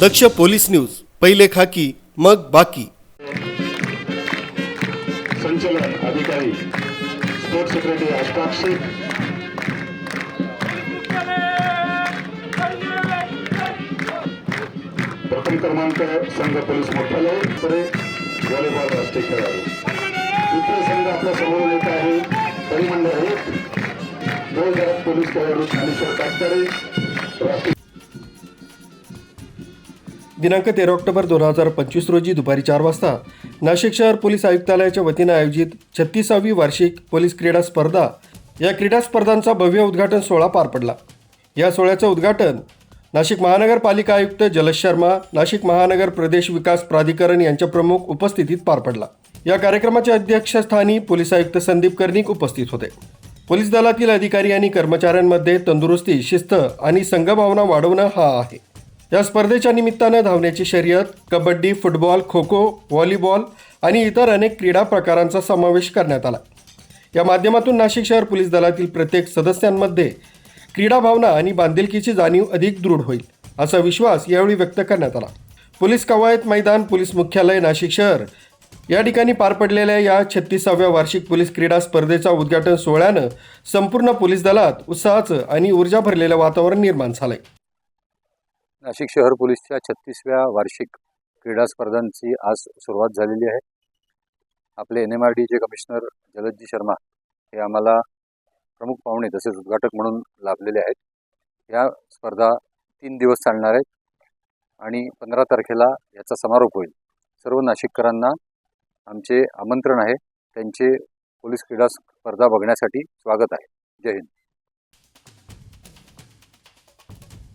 दक्ष police news पहिले खाकी मग बाकी. संचलन अधिकारी स्पोर्ट सेक्रेटरी अशफाक शेख प्रथम क्रमांक संघ पोलीस मुख्यालय पुढे व्हॉलीबॉल राष्ट्रीय खेळाडू. द्वितीय संघ आपल्यासमोर येत आहे परिमंडळ एक दोन जणात पोलीस खेळाडू ज्ञानेश्वर काटकरे राष्ट्रीय दिनांक तेरा ऑक्टोबर दोन हजार पंचवीस रोजी दुपारी चार वाजता नाशिक शहर पोलीस आयुक्तालयाच्या वतीनं आयोजित छत्तीसावी वार्षिक पोलीस क्रीडा स्पर्धा या क्रीडा स्पर्धांचा भव्य उद्घाटन सोहळा पार पडला. या सोहळ्याचं उद्घाटन नाशिक महानगरपालिका आयुक्त जलश शर्मा नाशिक महानगर प्रदेश विकास प्राधिकरण यांच्या प्रमुख उपस्थितीत पार पडला. या कार्यक्रमाच्या अध्यक्षस्थानी पोलीस आयुक्त संदीप कर्णिक उपस्थित होते. पोलीस दलातील अधिकारी आणि कर्मचाऱ्यांमध्ये तंदुरुस्ती शिस्त आणि संघभावना वाढवणं हा आहे. या स्पर्धेच्या निमित्तानं धावण्याची शर्यत कबड्डी फुटबॉल खो खो व्हॉलीबॉल आणि इतर अनेक क्रीडा प्रकारांचा समावेश करण्यात आला. या माध्यमातून नाशिक शहर पोलीस दलातील प्रत्येक सदस्यांमध्ये क्रीडा भावना आणि बांधिलकीची जाणीव अधिक दृढ होईल असा विश्वास यावेळी व्यक्त करण्यात आला. पोलीस कवायत मैदान पोलीस मुख्यालय नाशिक शहर या ठिकाणी पार पडलेल्या या छत्तीसाव्या वार्षिक पोलीस क्रीडा स्पर्धेचा उद्घाटन सोहळ्यानं संपूर्ण पोलीस दलात उत्साहाचं आणि ऊर्जा भरलेलं वातावरण निर्माण झालंय. नाशिक शहर पोलीसच्या छत्तीसव्या वार्षिक क्रीडा स्पर्धांची आज सुरुवात झालेली आहे. आपले एन एम आर डीचे कमिशनर जलदजी शर्मा हे आम्हाला प्रमुख पाहुणे तसेच उद्घाटक म्हणून लाभलेले आहेत. या स्पर्धा तीन दिवस चालणार आहेत आणि पंधरा तारखेला याचा समारोप होईल. सर्व नाशिककरांना आमचे आमंत्रण आहे. त्यांचे पोलीस क्रीडा स्पर्धा बघण्यासाठी स्वागत आहे. जय हिंद.